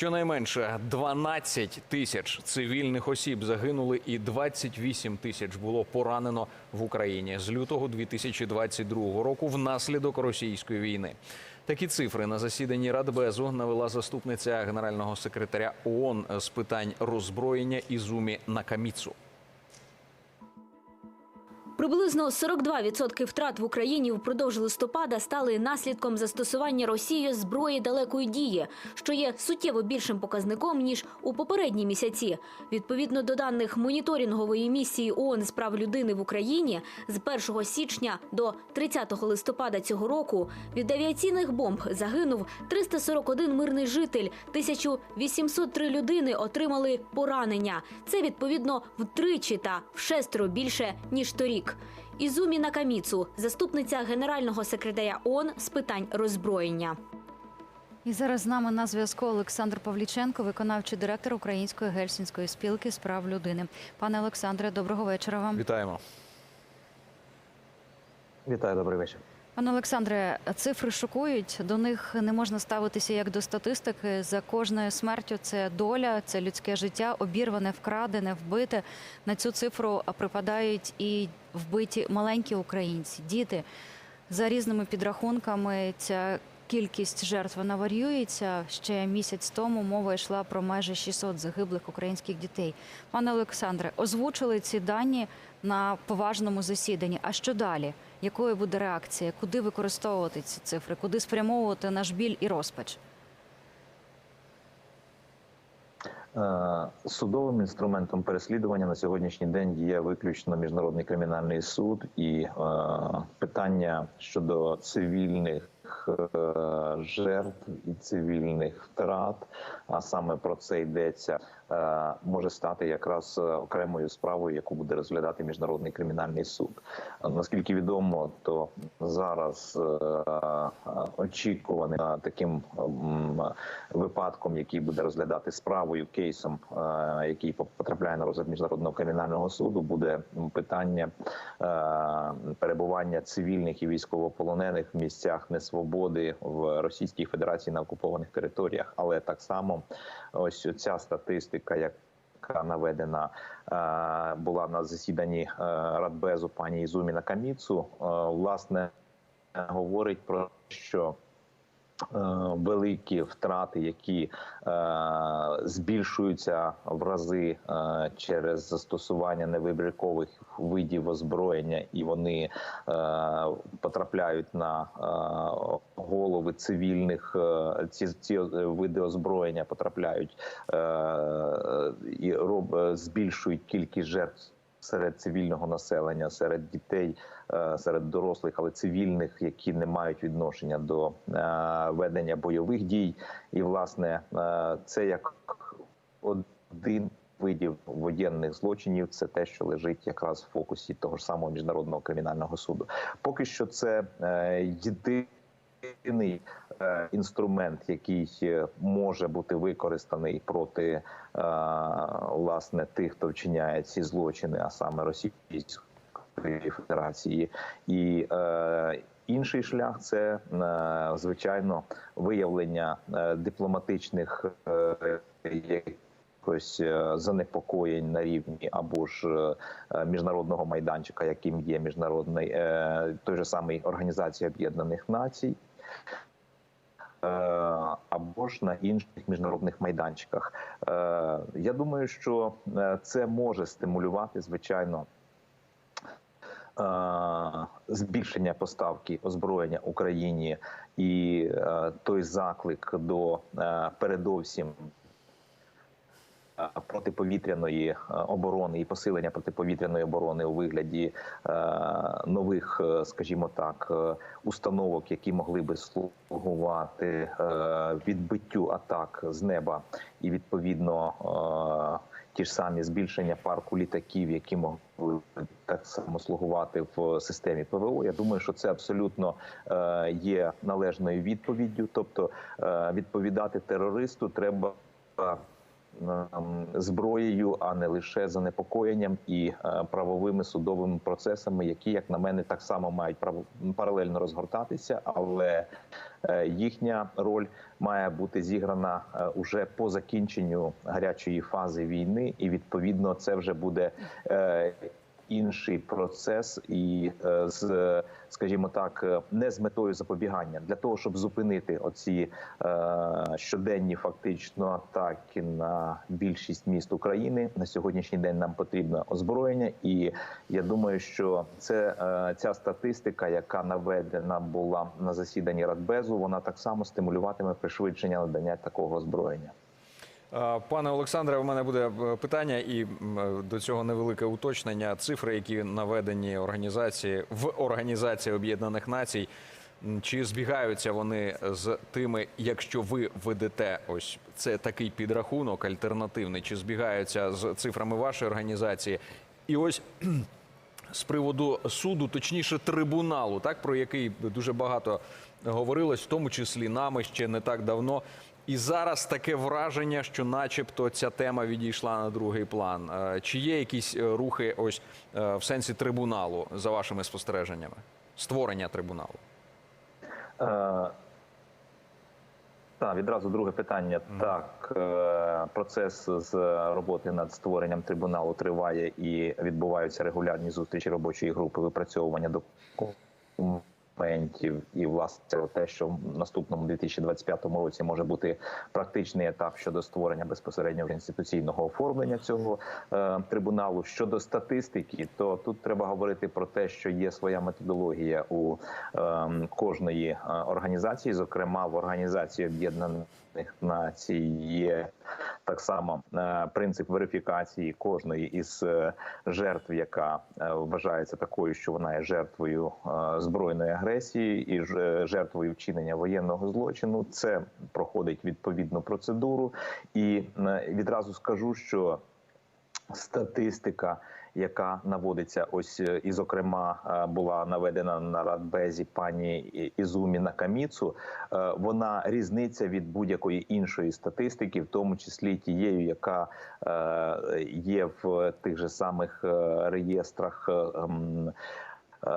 Щонайменше 12 тисяч цивільних осіб загинули і 28 тисяч було поранено в Україні з лютого 2022 року внаслідок російської війни. Такі цифри на засіданні Радбезу навела заступниця генерального секретаря ООН з питань роззброєння Ізумі Накаміцу. Приблизно 42% втрат в Україні впродовж листопада стали наслідком застосування Росією зброї далекої дії, що є суттєво більшим показником ніж у попередні місяці. Відповідно до даних моніторингової місії ООН з прав людини в Україні з 1 січня до 30 листопада цього року від авіаційних бомб загинув 341 мирний житель, 1803 людини отримали поранення. Це відповідно втричі та вшестеро більше ніж торік. Ізумі Накаміцу, заступниця генерального секретаря ООН з питань роззброєння. І зараз з нами на зв'язку Олександр Павліченко, виконавчий директор Української гельсінської спілки з прав людини. Пане Олександре, доброго вечора вам. Вітаємо. Вітаю, добрий вечір. Пане Олександре, цифри шокують. До них не можна ставитися як до статистики. За кожною смертю це доля, це людське життя, обірване, вкрадене, вбите. На цю цифру припадають і вбиті маленькі українці, діти. За різними підрахунками, ця кількість жертв вона варіюється. Ще місяць тому мова йшла про майже 600 загиблих українських дітей. Пане Олександре, озвучили ці дані на поважному засіданні. А що далі? Якою буде реакція? Куди використовувати ці цифри? Куди спрямовувати наш біль і розпач? Е, Судовим інструментом переслідування на сьогоднішній день є виключно міжнародний кримінальний суд, і е, питання щодо цивільних е, жертв і цивільних втрат, а саме про це йдеться, може стати якраз е, окремою справою, яку буде розглядати міжнародний кримінальний суд. Е, Наскільки відомо, то зараз е, очікуваний е, таким випадком, який буде розглядати справою кейсом, е, який потрапляє на розгляд міжнародного кримінального суду, буде питання е, перебування цивільних і військовополонених в місцях несвободи в Російській Федерації на окупованих територіях, але так само ось ця статистика, як яка наведена е, була на засіданні е, Радбезу пані Ізуміна Накаміцу, е, власне говорить про те, що великі втрати, які е, збільшуються в рази е, через застосування невибіркових видів озброєння, і вони е, потрапляють на е, голови цивільних. е, Ці, ці види озброєння потрапляють е, і роб, е, збільшують кількість жертв серед цивільного населення, серед дітей, е, серед дорослих, але цивільних, які не мають відношення до е, ведення бойових дій. І власне е, це як один видів воєнних злочинів. Це те, що лежить якраз в фокусі того ж самого міжнародного кримінального суду. Поки що це е, єдиний е, інструмент, який е, може бути використаний проти е, власне тих, хто вчиняє ці злочини, а саме Російської Федерації, і е, інший шлях це е, звичайно виявлення е, дипломатичних. Е, якихось е, занепокоєнь на рівні або ж міжнародного майданчика, яким є міжнародний той же самий Організація Об'єднаних Націй. Або ж на інших міжнародних майданчиках, я думаю, що це може стимулювати звичайно збільшення поставки озброєння Україні і е, той заклик до е, передовсім е, протиповітряної е, оборони і посилення протиповітряної оборони у вигляді е, нових, е, скажімо так, е, установок, які могли би слугувати е, відбиттю атак з неба, і відповідно е, ті ж самі збільшення парку літаків, які могли так само слугувати в системі ПВО. Я думаю, що це абсолютно е, є належною відповіддю. Тобто е, відповідати терористу треба зброєю, а не лише занепокоєнням і е, правовими судовими процесами, які, як на мене, так само мають паралельно розгортатися, але е, їхня роль має бути зіграна е, уже по закінченню гарячої фази війни, і відповідно це вже буде. Інший процес, і е, з, скажімо так, е, не з метою запобігання для того, щоб зупинити оці е, щоденні фактично атаки на більшість міст України. На сьогоднішній день нам потрібно озброєння, і я думаю, що це ця статистика, яка наведена була на засіданні Радбезу, вона так само стимулюватиме пришвидшення надання такого озброєння. Е, Пане Олександре, у мене буде е, питання, і е, до цього невелике уточнення. Цифри, які наведені організації в Організації Об'єднаних Націй, чи збігаються вони з тими, якщо ви ведете ось це такий підрахунок альтернативний, чи збігаються з цифрами вашої організації? І ось з приводу суду, точніше трибуналу, так про який дуже багато говорилось, в тому числі нами ще не так давно. І зараз таке враження, що, начебто, ця тема відійшла на другий план. Е, Чи є якісь е, рухи, ось е, в сенсі трибуналу, за вашими спостереженнями, створення трибуналу? Е, Так, відразу друге питання. Так, е, процес з роботи над створенням трибуналу триває і відбуваються регулярні зустрічі робочої групи випрацьовування документів. І власне те, що в наступному 2025 році може бути практичний етап щодо створення безпосередньо інституційного оформлення цього е, трибуналу. Щодо статистики, то тут треба говорити про те, що є своя методологія у е, кожної е, організації, зокрема в організації об'єднаних націй є так само е, принцип верифікації кожної із е, жертв, яка е, вважається такою, що вона є жертвою збройної агресії і жертвою вчинення воєнного злочину. Це проходить відповідну процедуру, і відразу скажу, що статистика, яка наводиться, ось е, і зокрема е, була наведена на радбезі пані Ізуміна Ізумі Накаміцу, е, вона різниця від будь-якої іншої статистики, в тому числі тією, яка є в тих же самих реєстрах. Е,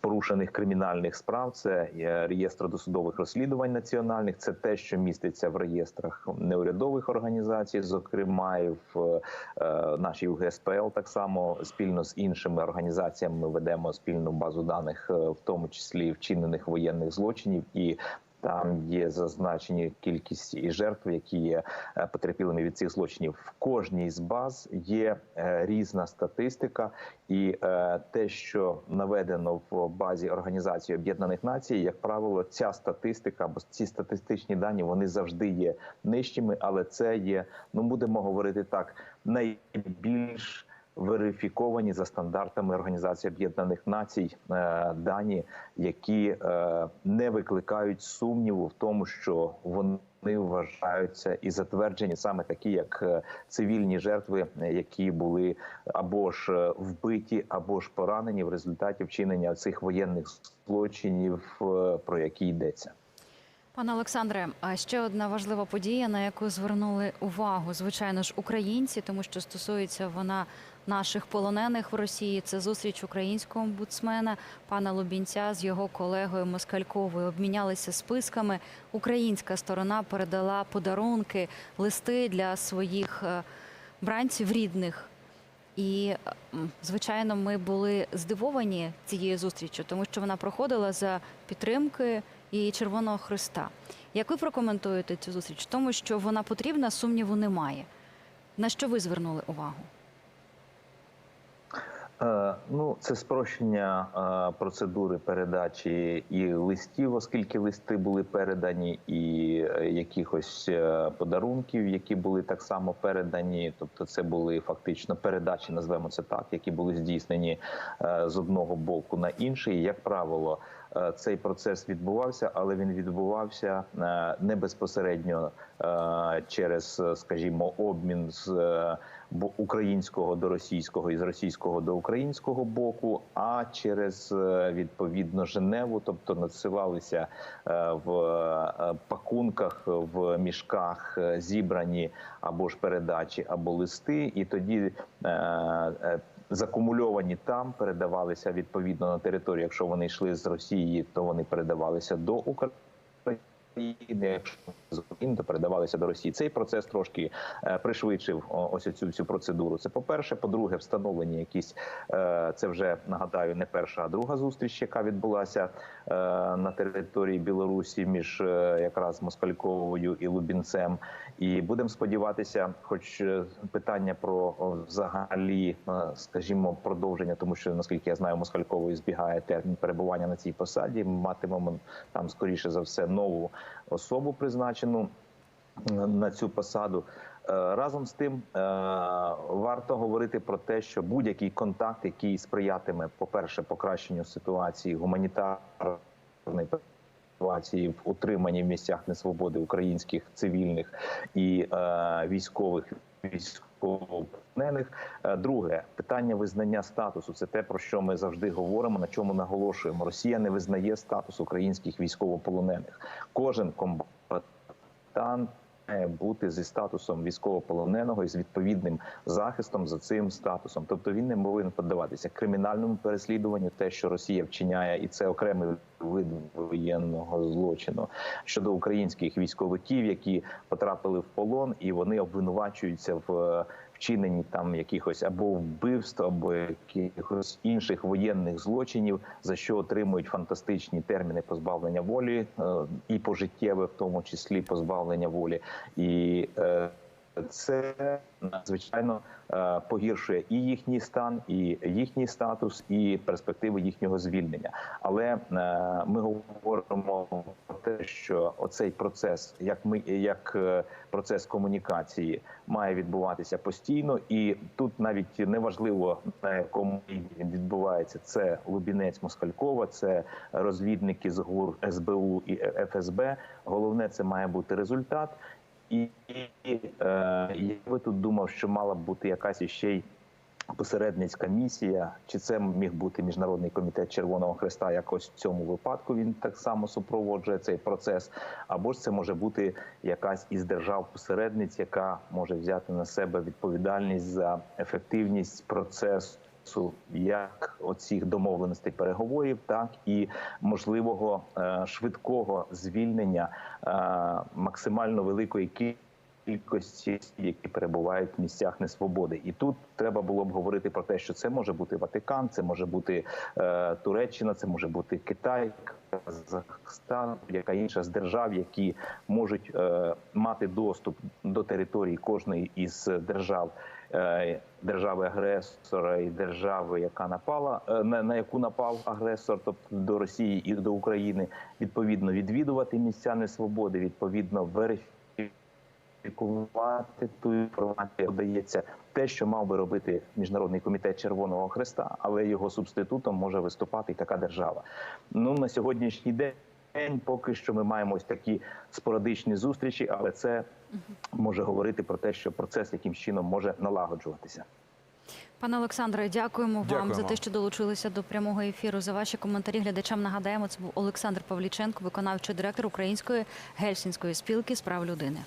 порушених кримінальних справ. Це реєстр досудових розслідувань національних. Це те, що міститься в реєстрах неурядових організацій, зокрема і в е, нашій УГСПЛ. Так само спільно з іншими організаціями ми ведемо спільну базу даних, е, в тому числі вчинених воєнних злочинів і. Там є зазначені кількість і жертв, які є е, потерпілими від цих злочинів. В кожній з баз є е, різна статистика, і е, те, що наведено в базі Організації Об'єднаних Націй, як правило, ця статистика або ці статистичні дані вони завжди є нижчими, але це є, ну будемо говорити так, найбільш верифіковані за стандартами Організації Об'єднаних Націй е, дані, які е, не викликають сумніву в тому, що вони вважаються і затверджені саме такі, як е, цивільні жертви, які були або ж вбиті, або ж поранені в результаті вчинення цих воєнних злочинів, про які йдеться. Пане Олександре, а ще одна важлива подія, на яку звернули увагу, звичайно ж, українці, тому що стосується вона наших полонених в Росії. Це зустріч українського омбудсмена пана Лубінця з його колегою Москальковою. Обмінялися списками. Українська сторона передала подарунки, листи для своїх е, бранців рідних. І звичайно, ми були здивовані цією зустрічю, тому що вона проходила за підтримки і Червоного Христа. Як ви прокоментуєте цю зустріч? Тому що вона потрібна, сумніву немає. На що ви звернули увагу? Е, Ну, це спрощення е, процедури передачі і листів, оскільки листи були передані, і е, якихось подарунків, які були так само передані. Тобто, це були фактично передачі, назвемо це так, які були здійснені з одного боку на інший. Як правило, цей процес відбувався, але він відбувався е, не безпосередньо е, через, е, скажімо, обмін з е, українського до російського і з російського до українського боку, а через е, відповідно Женеву, тобто надсилалися е, в е, пакунках, в мішках е, зібрані або ж передачі, або листи, і тоді. Закумульовані там передавалися відповідно на територію. Якщо вони йшли з Росії, то вони передавалися до України. Якщо з України, то передавалися до Росії. Цей процес трошки е, пришвидшив ось цю всю процедуру. Це по перше. По-друге, встановлені якісь е, це вже нагадаю не перша, а друга зустріч, яка відбулася е, на території Білорусі між якраз Москальковою і Лубінцем. І будемо сподіватися, хоч питання про взагалі, скажімо, продовження, тому що наскільки я знаю, Москальковою збігає термін перебування на цій посаді. Матимемо там скоріше за все нову особу призначену е, на цю посаду. Е, Разом з тим е, варто говорити про те, що будь-який контакт, який сприятиме, по-перше, покращенню ситуації гуманітарної ситуації в утриманні в місцях несвободи українських цивільних і е, військових Е, Друге питання визнання статусу це те, про що ми завжди говоримо, на чому наголошуємо. Росія не визнає статус українських військовополонених. Кожен комбатант бути зі статусом військовополоненого і з відповідним захистом за цим статусом. Тобто він не повинен піддаватися кримінальному переслідуванню, те, що Росія вчиняє, і це окремий вид воєнного злочину щодо українських військовиків, які потрапили в полон, і вони обвинувачуються в е, вчиненні там якихось або вбивств, або якихось інших воєнних злочинів, за що отримують фантастичні терміни позбавлення волі е, і пожиттєве, в тому числі позбавлення волі, і е, це надзвичайно е, погіршує і їхній стан, і їхній статус, і перспективи їхнього звільнення. Але е, ми говоримо про те, що оцей процес, як ми як е, процес комунікації, має відбуватися постійно, і тут навіть неважливо на якому відбувається. Це Лубінець Москалькова, це розвідники з ГУР СБУ і ФСБ. Головне, це має бути результат. І е, я би тут думав, що мала б бути якась іще й посередницька місія, чи це міг бути міжнародний комітет Червоного Хреста, якось в цьому випадку він так само супроводжує цей процес, або ж це може бути якась із держав-посередниць, яка може взяти на себе відповідальність за ефективність процесу. Як оцих домовленостей переговорів, так і можливого е, швидкого звільнення е, максимально великої кількості, які перебувають в місцях несвободи, і тут треба було б говорити про те, що це може бути Ватикан, це може бути е, Туреччина, це може бути Китай, Казахстан, яка інша з держав, які можуть е, мати доступ до території кожної із держав. Е, Держави агресора і держави, яка напала е, на, яку напав агресор, тобто до Росії і до України, відповідно відвідувати місця несвободи, відповідно верифікувати ту інформацію, подається те, що мав би робити міжнародний комітет Червоного Хреста, але його субститутом може виступати така держава. Ну на сьогоднішній день. Поки що ми маємо ось такі спорадичні зустрічі, але це може говорити про те, що процес яким чином може налагоджуватися. Пане Олександре, дякуємо, вам за те, що долучилися до прямого ефіру. За ваші коментарі глядачам нагадаємо, це був Олександр Павліченко, виконавчий директор Української гельсінської спілки з прав людини.